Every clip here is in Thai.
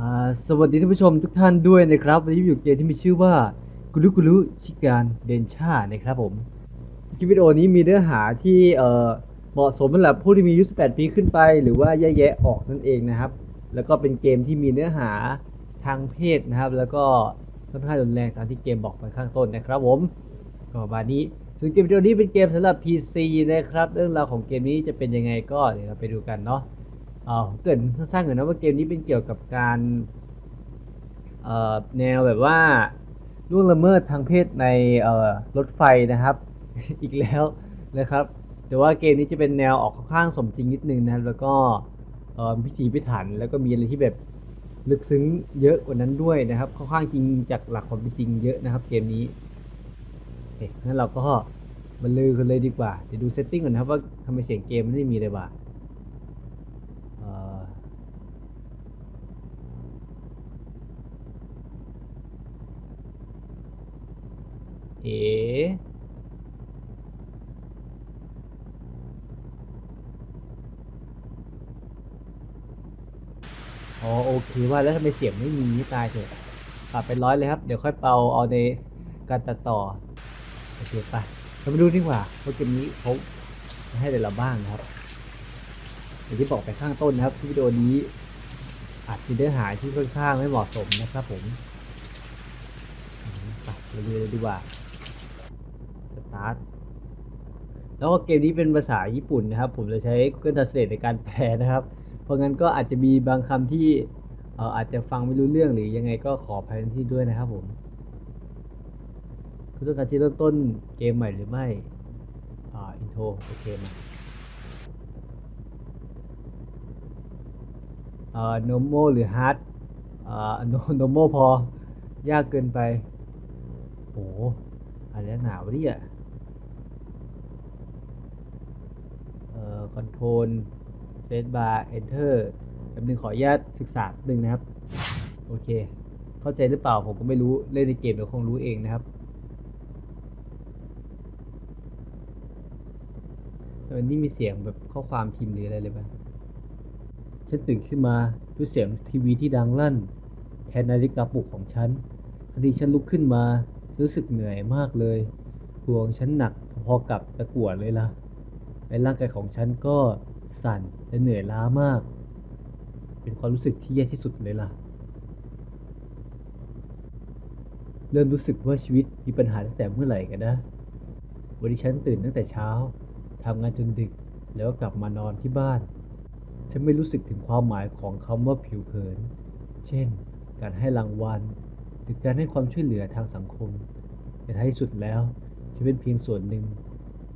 อ่าสวัสดีท่านผู้ชมทุกท่านด้วยนะครับ วันนี้อยู่เกมที่มีชื่อว่ากุลุกุลุชิการเดนชานะครับผมคลิปวิดีโอนี้มีเนื้อหาที่เอ่อเหมาะสมสำหรับผู้ที่มีอายุ 18 ปีขึ้นไป หรือว่าแยะๆออกนั่นเองนะครับ แล้วก็เป็นเกมที่มีเนื้อหาทางเพศนะครับ แล้วก็ค่อนข้างรุนแรงตามที่เกมบอกไปข้างต้นนะครับผมก็ประมาณนี้ส่วนเกมวิดีโอนี้เป็นเกมสำหรับ PC นะครับ เรื่องราวของเกมนี้จะเป็นยังไงก็เดี๋ยวเราไปดูกันเนาะ อ่อเกรินสั้นๆก่อนะว่าเกมนี้เป็นเกี่ยวกับการแนวแบบว่าล่วงละเมิดทางเพศในรถไฟนะครับ อีกแล้วนะครับแต่ว่าเกมนี้จะเป็นแนวออกค่อนข้างสมจริงนิดนึงนะครับแล้วก็พิถีพิถันแล้วก็มีอะไรที่แบบลึกซึ้งเยอะกว่านั้นด้วยนะครับค่อนข้างจริงจากหลักความเป็นจริงเยอะนะครับ เกมนี้โอเคงั้นเราก็มาลือกันเลยดีกว่าเดี๋ยวดูเซตติ้งก่อนนะครับว่าทำไมเสียงเกมมันไม่มีเลยว่ะเอ่อ เออ๋อโอเคว่าแล้วทำไมเสียงไม่มีตายเถอะปรับเป็นร้อยเลยครับ เดี๋ยวค่อยเป่าเอาในการตัดต่อ โอเคไปเรามาดูดีกว่าว่าเกมนี้เขาให้อะไรเราบ้างนะครับอย่างที่บอกไปข้างต้นนะครับวิดีโอนี้อาจจะเนื้อหาที่ค่อนข้างไม่เหมาะสมนะครับผมไปดูเลยดีกว่า ตาร์ทแล้วก็เกมนี้เป็นภาษาญี่ปุ่นนะครับ ผมจะใช้ Google Translate ในการแปลนะครับ เพราะงั้นก็อาจจะมีบางคำที่เอ่ออาจจะฟังไม่รู้เรื่องหรือยังไงก็ขออภัยที่ด้วยนะครับผมคุณต้องการที่เริ่มต้นเกมใหม่หรือไม่อ่าอินโทรโอเคมาเอ่อ normal หรือ hard เอ่อ no- normal พอ ยากเกินไปโหอะไรหนาว ดิอะเอ่อ control set bar enter แป๊บนึงขออนุญาตศึกษาหนึ่งนะครับ โอเค เข้าใจหรือเปล่าผมก็ไม่รู้เล่นในเกมเดี๋ยวคงรู้เองนะครับวันนี้มีเสียงแบบข้อความพิมพ์หรืออะไรเลยป่ะฉันตื่นขึ้นมาด้วยเสียงทีวีที่ดังลั่น แทนนาฬิกาปลุกของฉันทันทีฉันลุกขึ้นมา รู้สึกเหนื่อยมากเลยตัวของฉันหนักพอๆกับตะกั่วเลยล่ะ และร่างกายของฉันก็สั่นและเหนื่อยล้ามาก เป็นความรู้สึกที่แย่ที่สุดเลยล่ะ เริ่มรู้สึกว่าชีวิตมีปัญหาตั้งแต่เมื่อไหร่กันนะ วันนี้ฉันตื่นตั้งแต่เช้าทำงานจนดึกแล้วกลับมานอนที่บ้าน ฉันไม่รู้สึกถึงความหมายของคำว่าผิวเผิน เช่น การให้รางวัล หรือการให้ความช่วยเหลือทางสังคมในท้ายที่สุดแล้วฉันเป็นเพียงส่วนหนึ่ง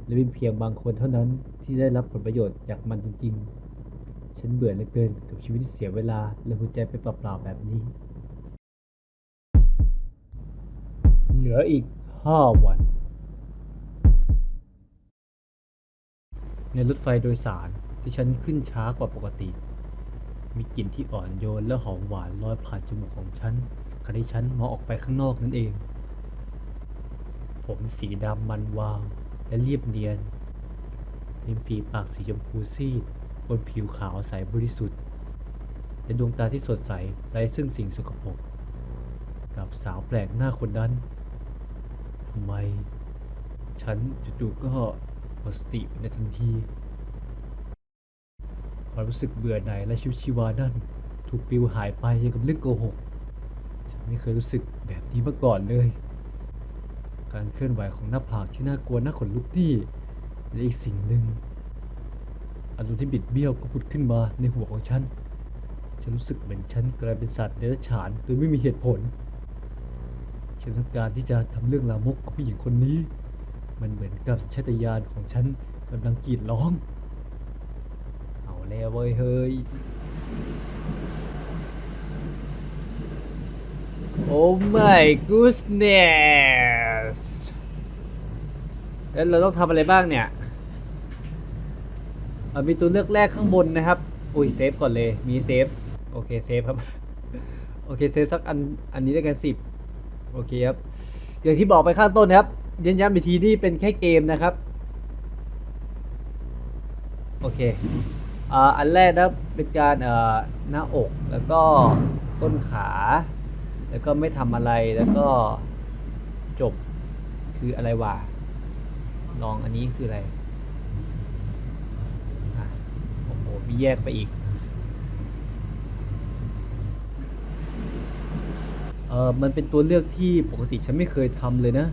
และเป็นเพียงบางคนเท่านั้นที่ได้รับผลประโยชน์จากมันจริงๆ ฉันเบื่อเหลือเกินกับชีวิตที่เสียเวลาและหัวใจไปเปล่าๆแบบนี้ เหลืออีกห้าวัน ในรถไฟโดยสารที่ฉันขึ้นช้ากว่าปกติ มีกลิ่นที่อ่อนโยนและหอมหวานลอยผ่านจมูกของฉันขณะที่ฉันมองออกไปข้างนอกนั่นเอง ผมสีดำมันวาว และเรียบเนียนริมฝีปากสีชมพูซีดบนผิวขาวใสบริสุทธิ์ และดวงตาที่สดใสไร้ซึ่งสิ่งสกปรกกับสาวแปลกหน้าคนนั้นทำไม ฉันจู่ๆก็หมดสติในทันทีความรู้สึกเบื่อหน่ายและชีวิตชีวานั่น ถูกปลิวหายไปอย่างกับเรื่องโกหก ฉันไม่เคยรู้สึกแบบนี้มาก่อนเลย การเคลื่อนไหวของหน้าผากที่น่ากลัวน่าขนลุกนี่และอีกสิ่งหนึ่งอารมณ์ที่บิดเบี้ยวก็ผุดขึ้นมาในหัวของฉัน ฉันรู้สึกเหมือนฉันกลายเป็นสัตว์เดรัจฉานโดยไม่มีเหตุผล ฉันต้องการที่จะทำเรื่องลามกกับผู้หญิงคนนี้ มันเหมือนกับสัญชาตญาณของฉันกำลังกรีดร้อง เอาแล้วเว้ยเฮ้ย โอ้ my goodness แล้วเราต้องทำอะไรบ้างเนี่ยมีตัวเลือกแรกข้างบนนะครับ อุ้ยเซฟก่อนเลย มีเซฟ โอเคเซฟครับ โอเคเซฟสักอัน อันนี้ด้วยกันสิบโอเคครับ อย่างที่บอกไปข้างต้นนะครับเย้นย้ำอีกทีนี่เป็นแค่เกมนะครับ โอเค อ่า อันแรกนะเป็นการเอ่อหน้าอกแล้วก็ก้นขา แล้วก็ไม่ทำอะไรแล้วก็จบคืออะไรวะ ลองอันนี้คืออะไรโอ้โห มีแยกไปอีก เออมันเป็นตัวเลือกที่ปกติฉันไม่เคยทำเลยนะ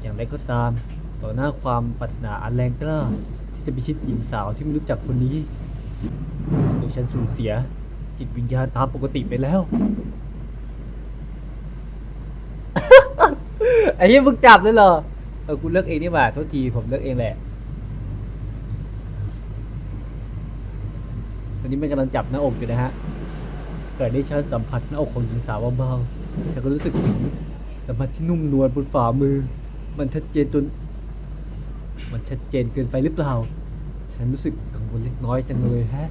อย่างไรก็ตาม ต่อหน้าความปรารถนาอันแรงกล้า ที่จะไปชิดหญิงสาวที่ไม่รู้จักคนนี้โดยฉันสูญเสียจิตวิญญาณตามปกติไปแล้ว ไอ้ยี่มึงจับเลยเหรอ เออกูเลือกเองนี่หว่าโทษทีผมเลือกเองแหละ ตอนนี้มันกำลังจับหน้าอกอยู่นะฮะ เกิดได้ฉันสัมผัสหน้าอกของหญิงสาวเบาๆฉันก็รู้สึกถึงสัมผัสที่นุ่มนวลบนฝ่ามือ มันชัดเจนจน มันชัดเจนเกินไปหรือเปล่า ฉันรู้สึกกังวลเล็กน้อยจังเลยฮะ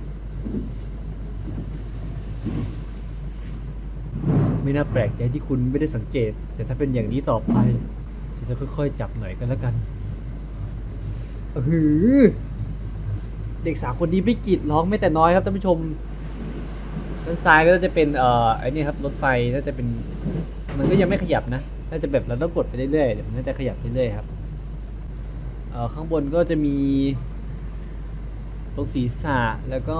ไม่น่าแปลกใจที่คุณไม่ได้สังเกต แต่ถ้าเป็นอย่างนี้ต่อไป ฉันจะค่อยๆ จับหน่อยกันแล้วกันอือหือเด็กสาวคนนี้ไม่กรีดร้องไม่แต่น้อยครับท่านผู้ชมด้านซ้ายก็จะเป็นเอ่อไอ้นี่ครับรถไฟน่าจะเป็น มันก็ยังไม่ขยับนะน่าจะแบบเราต้องกดไปเรื่อยๆเดี๋ยวมันน่าจะขยับเรื่อยๆครับเอ่อข้างบนก็จะมีตรงศีรษะแล้วก็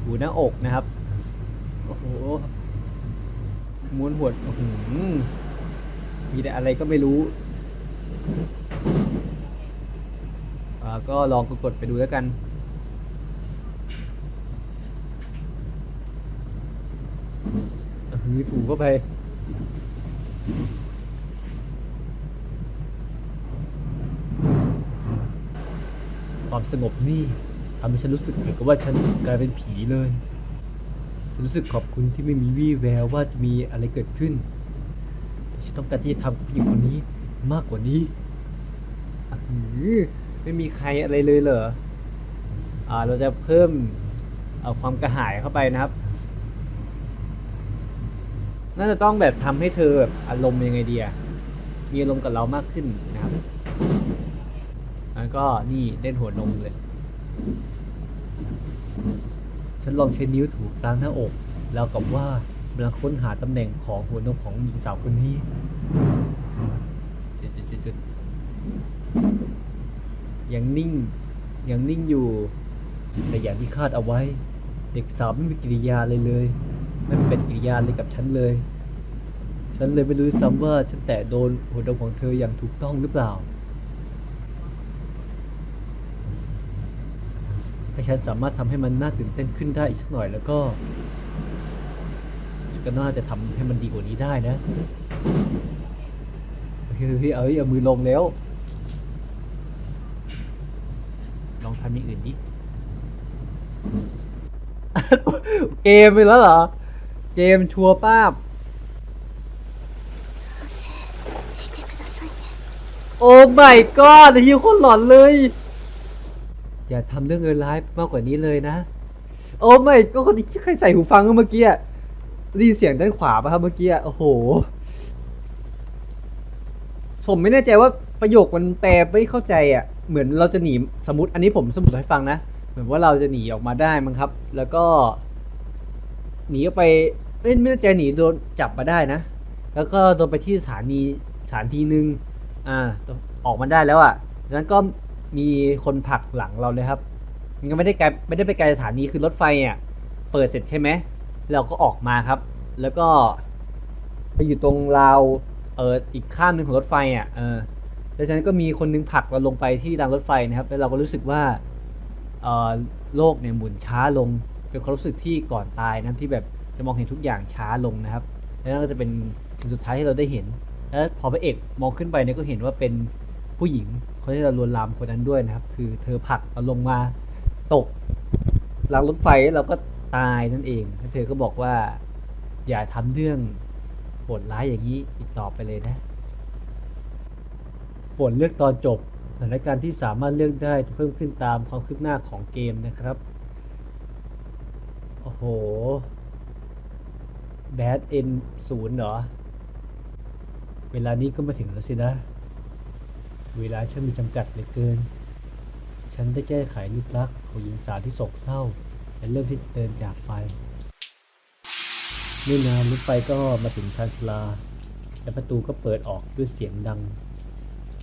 ถูหน้าอกนะครับโอ้โหม้วนหัวโอ้โห มีแต่อะไรก็ไม่รู้ก็ลองกดไปดูแล้วกัน หือถูเข้าไป ความสงบนี่ทำให้ฉันรู้สึกเหมือนกับว่าฉันกลายเป็นผีเลย ฉันรู้สึกขอบคุณที่ไม่มีวี่แววว่าจะมีอะไรเกิดขึ้น ฉันต้องการที่จะทำกับผู้หญิงคนนี้มากกว่านี้อือไม่มีใครอะไรเลยเหรออ่าเราจะเพิ่มเอาความกระหายเข้าไปนะครับ น่าจะต้องแบบทำให้เธอแบบอารมณ์ยังไงดีอะมีอารมณ์กับเรามากขึ้นนะครับแล้วก็นี่เล่นหัวนมเลย ฉันลองใช้นิ้วถูกลางหน้าอก แล้วกับว่า กำลังค้นหาตำแหน่งของหัวนมของหญิงสาวคนนี้จุดจุดจุดยังนิ่งยังนิ่งอยู่แต่อย่างที่คาดเอาไว้ เด็กสาวไม่มีกิริยาเลยเลย ไม่เป็นกิริยาเลยกับฉันเลย ฉันเลยไม่รู้ซ้ำว่าฉันแตะโดนหัวนมของเธออย่างถูกต้องหรือเปล่า ถ้าฉันสามารถทำให้มันน่าตื่นเต้นขึ้นได้อีกสักหน่อยแล้วก็ ก็น่าจะทำให้มันดีกว่านี้ได้นะเฮ้ยเอ้ยเอามือลงแล้ว ลองทำอย่างอื่นดิ เกมไปแล้วเหรอ เกมชัวป้าบ โอ้ไม่ก็ฮิวคนหลอนเลย อย่าทำเรื่องเลวไลฟ์มากกว่านี้เลยนะ โอ้ไม่ก็คนที่ใครใส่หูฟังเมื่อกี้ ได้ยินเสียงด้านขวาป่ะครับเมื่อกี้อะโอ้โห ผมไม่แน่ใจว่าประโยคมันแปลไม่เข้าใจอะ เหมือนเราจะหนีสมมติอันนี้ผมสมมติให้ฟังนะ เหมือนว่าเราจะหนีออกมาได้มั้งครับ แล้วก็ หนีออกไปเอ้ยไม่แน่ใจหนีโดนจับมาได้นะ แล้วก็โดนไปที่สถานีสถานที่หนึ่งอ่าออกมาได้แล้วอะจากนั้นก็มีคนผลักหลังเราเลยครับ มันก็ไม่ได้ไกลไม่ได้ไปไกลสถานีคือรถไฟอะ เปิดเสร็จใช่ไหม เราก็ออกมาครับ แล้วก็ไปอยู่ตรงราวเอออีกข้ามหนึ่งของรถไฟอะเออแล้วจากนั้นก็มีคนนึงผลักเราลงไปที่รางรถไฟนะครับ แล้วเราก็รู้สึกว่าเออโลกเนี่ยหมุนช้าลง เป็นความรู้สึกที่ก่อนตายนะครับที่แบบจะมองเห็นทุกอย่างช้าลงนะครับ แล้วนั่นก็จะเป็นสิ่งสุดท้ายที่เราได้เห็น แล้วพอพระเอกมองขึ้นไปเนี่ยก็เห็นว่าเป็นผู้หญิงคนที่เราลวนลามคนนั้นด้วยนะครับ คือเธอผลักเราลงมาตกรางรถไฟแล้วเราก็ ตายนั่นเองแล้วเธอก็บอกว่า อย่าทำเรื่องโหดร้ายอย่างนี้อีกต่อไปเลยนะปรดเลือกตอนจบสถานการณ์ที่สามารถเลือกได้จะเพิ่มขึ้นตามความคืบหน้าของเกมนะครับ โอ้โห แบดเอ็นศูนย์เหรอ เวลานี้ก็มาถึงแล้วสินะ เวลาฉันมีจำกัดเหลือเกิน ฉันได้แก้ไขรูปลักษณ์ของหญิงสาวที่โศกเศร้า เริ่มที่จะเดินจากไปไม่นานรถไฟก็มาถึงชานชลา และประตูก็เปิดออกด้วยเสียงดัง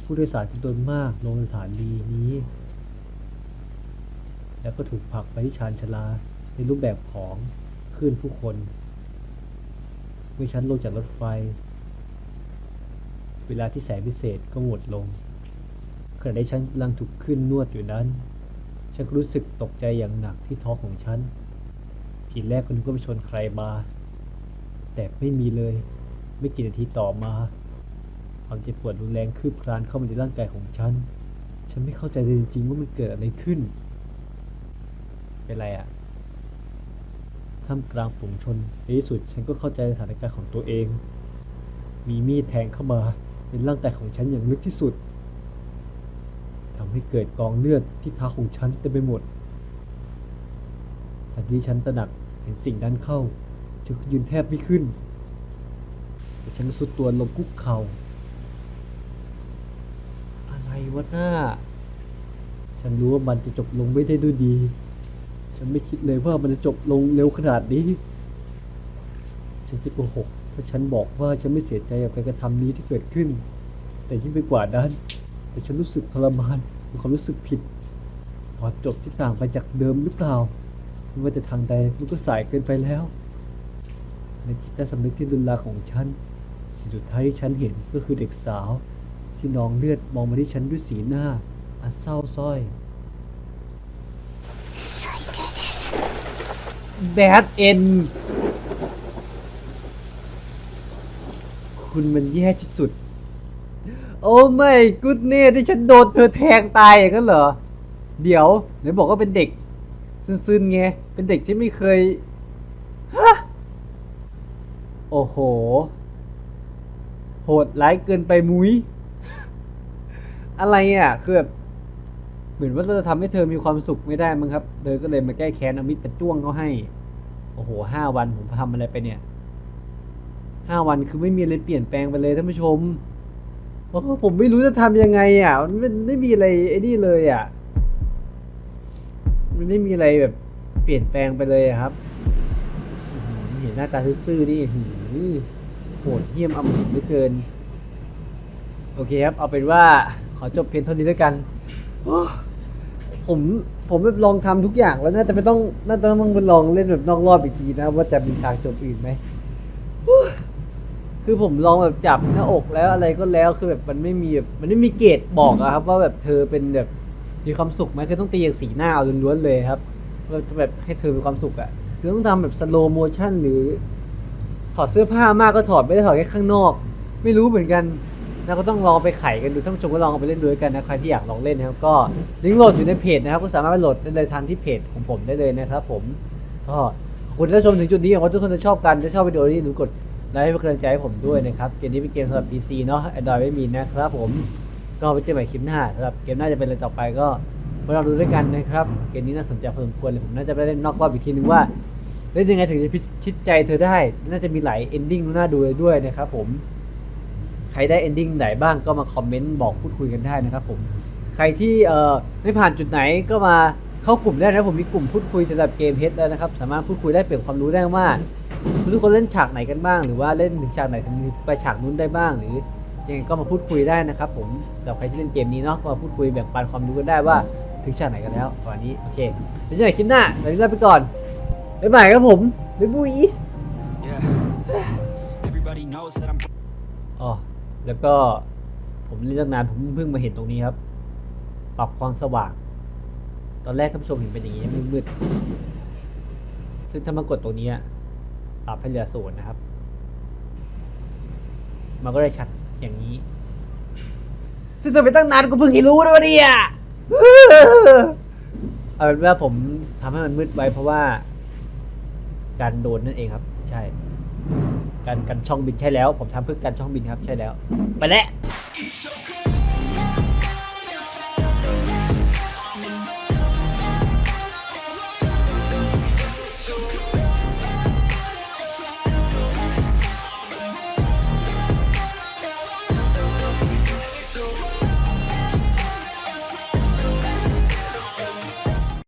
ผู้โดยสารจำนวนมากลงสถานีนี้ แล้วก็ถูกผลักไปที่ชานชลาในรูปแบบของคลื่นผู้คน เมื่อฉันลงจากรถไฟ เวลาที่แสงพิเศษก็หมดลงขณะที่ฉันกำลังถูกขึ้นนวดอยู่นั้น ฉันรู้สึกตกใจอย่างหนักที่ท้องของฉัน ทีแรกก็นึกว่าไปชนใครมา แต่ไม่มีเลย ไม่กี่นาทีต่อมา ความเจ็บปวดรุนแรงคืบคลานเข้ามาในร่างกายของฉัน ฉันไม่เข้าใจเลยจริงๆว่ามันเกิดอะไรขึ้น เป็นไรอะท่ามกลางฝูงชนในที่สุดฉันก็เข้าใจสถานการณ์ของตัวเอง มีมีดแทงเข้ามาในร่างกายของฉันอย่างลึกที่สุดำให้เกิดกองเลือดที่เท้าของฉันเต็มไปหมด ทันทีฉันตระหนักเห็นสิ่งนั้นเข้าฉันยืนแทบไม่ขึ้นแต่ฉันสุดตัวลงคุกเข่า อะไรวะหน้า ฉันรู้ว่ามันจะจบลงไม่ได้ด้วยดี ฉันไม่คิดเลยว่ามันจะจบลงเร็วขนาดนี้ ฉันจะโกหก ถ้าฉันบอกว่าฉันไม่เสียใจกับการกระทำนี้ที่เกิดขึ้น แต่ยิ่งไปกว่านั้นแต่ฉันรู้สึกทรมาน มีความรู้สึกผิดตอจบที่ต่างไปจากเดิมหรือเปล่าไม่ว่าจะทางใดมันก็สายเกินไปแล้ว ในจิตใต้สำนึกที่รุนลาของฉันสิ่งสุดท้ายที่ฉันเห็นก็คือเด็กสาว ที่นองเลือดมองมาที่ฉันด้วยสีหน้าอันเศร้าส้อย แบดเอ็น คุณมันแย่ที่สุด โอ้ไม่กุดเน่ที่ฉันโดนเธอแทงตายอย่างนั้นเหรอ เดี๋ยวไหนบอกว่าเป็นเด็กซึนๆไง เป็นเด็กที่ไม่เคย ฮะ โอ้โห โหดร้ายเกินไปมุ้ย อะไรอะ คือแบบ เหมือนว่าจะทำให้เธอมีความสุขไม่ได้มั้งครับ เธอก็เลยมาแก้แค้นเอามิดไปจ้วงเขาให้ โอ้โหห้าวันผมทำอะไรไปเนี่ยห้าวันคือไม่มีอะไรเปลี่ยนแปลงไปเลยท่านผู้ชม โอ้โหผมไม่รู้จะทำยังไงอะ มันไม่ไม่มีอะไรไอ้นี่เลยอะ มันไม่มีอะไรแบบเปลี่ยนแปลงไปเลยอะครับอื้อหือเห็นหน้าตาซื่อๆนี่อื้อหือโหดเหี้ยมอำมหิตเหลือเกิน โอเคครับ เอาเป็นว่าขอจบเพียงเท่านี้แล้วกันผมผมแบบลองทำทุกอย่างแล้วน่าจะไม่ต้องน่าจะต้องไปลองเล่นแบบนอกรอบอีกทีนะ ว่าจะมีฉากจบอื่นไหม คือผมลองแบบจับหน้าอกแล้วอะไรก็แล้วคือแบบมันไม่มีแบบมันไม่มีเกรดบอกอะครับ ว่าแบบเธอเป็นแบบมีความสุขไหมคือต้องตีจากสีหน้าเอาล้วนๆเลยครับว่าแบบให้เธอมีความสุขอะคือต้องทำแบบสโลโมชั่นหรือ ถอดเสื้อผ้ามากก็ถอดไม่ได้ถอดแค่ข้างนอก ไม่รู้เหมือนกันนะก็ต้องลองไปไขกันดูท่านผู้ชมก็ลองเอาไปเล่นด้วยกันนะใครที่อยากลองเล่นนะครับก็ลิงก์โหลดอยู่ในเพจนะครับก็สามารถไปโหลดได้เลยทางที่เพจของผมได้เลยนะครับผมก็ขอบคุณที่รับชมถึงจุดนี้หวังว่าทุกคนจะชอบกันถ้าชอบวิดีโอนี้อย่าลืมกด ไลค์เป็นกำลังใจให้ผมด้วยนะครับ เกมนี้เป็นเกมสำหรับ PC เนาะ Android ไม่มีนะครับผม ก็ไปเจอใหม่คลิปหน้าสำหรับเกมหน้าจะเป็นอะไรต่อไปก็มาลองดูด้วยกันนะครับ เกมนี้น่าสนใจพอสมควรเลยผมน่าจะไปเล่นนอกรอบอีกทีนึงว่าเล่นยังไงถึงจะพิชิตใจเธอได้ น่าจะมีหลายเอนดิ้งน่าดูด้วยนะครับผม ใครได้เอนดิ้งไหนบ้างก็มาคอมเมนต์บอกพูดคุยกันได้นะครับผม ใครที่เอ่อไม่ผ่านจุดไหนก็มาเข้ากลุ่มได้นะผมมีกลุ่มพูดคุยสำหรับเกมเพชรแล้วนะครับ สามารถพูดคุยได้เปลี่ยนความรู้ได้ว่า ทุกคนเล่นฉากไหนกันบ้าง หรือว่าเล่นถึงฉากไหนถึงไปฉากนู้นได้บ้าง หรือยังไงก็มาพูดคุยได้นะครับ ผมสำหรับใครที่เล่นเกมนี้เนาะก็มาพูดคุยแบ่งปันความรู้กันได้ว่าถึงฉากไหนกันแล้วตอนนี้โอเคเดี๋ยวเจอกันคลิปหน้าเดี๋ยวนี้ลาไปก่อนบ๊ายบายครับผมบ๊ายบุย Yeah. Everybody knows that I'm อ๋อแล้วก็ผมเล่นตั้งนานผมเพิ่งมาเห็นตรงนี้ครับ ปรับความสว่าง ตอนแรกท่านผู้ชมเห็นเป็นอย่างนี้มืดๆซึ่งถ้ามากดตรงนี้อะ ปรับให้เหลือศูนย์นะครับ มันก็ได้ชัดอย่างนี้ ซึ่งทำไปตั้งนานก็เพิ่งเห็นรู้นะวะเนี่ยเอาเป็นว่าผมทำให้มันมืดไว้เพราะว่า การโดนนั่นเองครับ ใช่ การกันช่องบินใช่แล้ว ผมทำเพื่อการช่องบินครับ ใช่แล้ว ไปแล้ว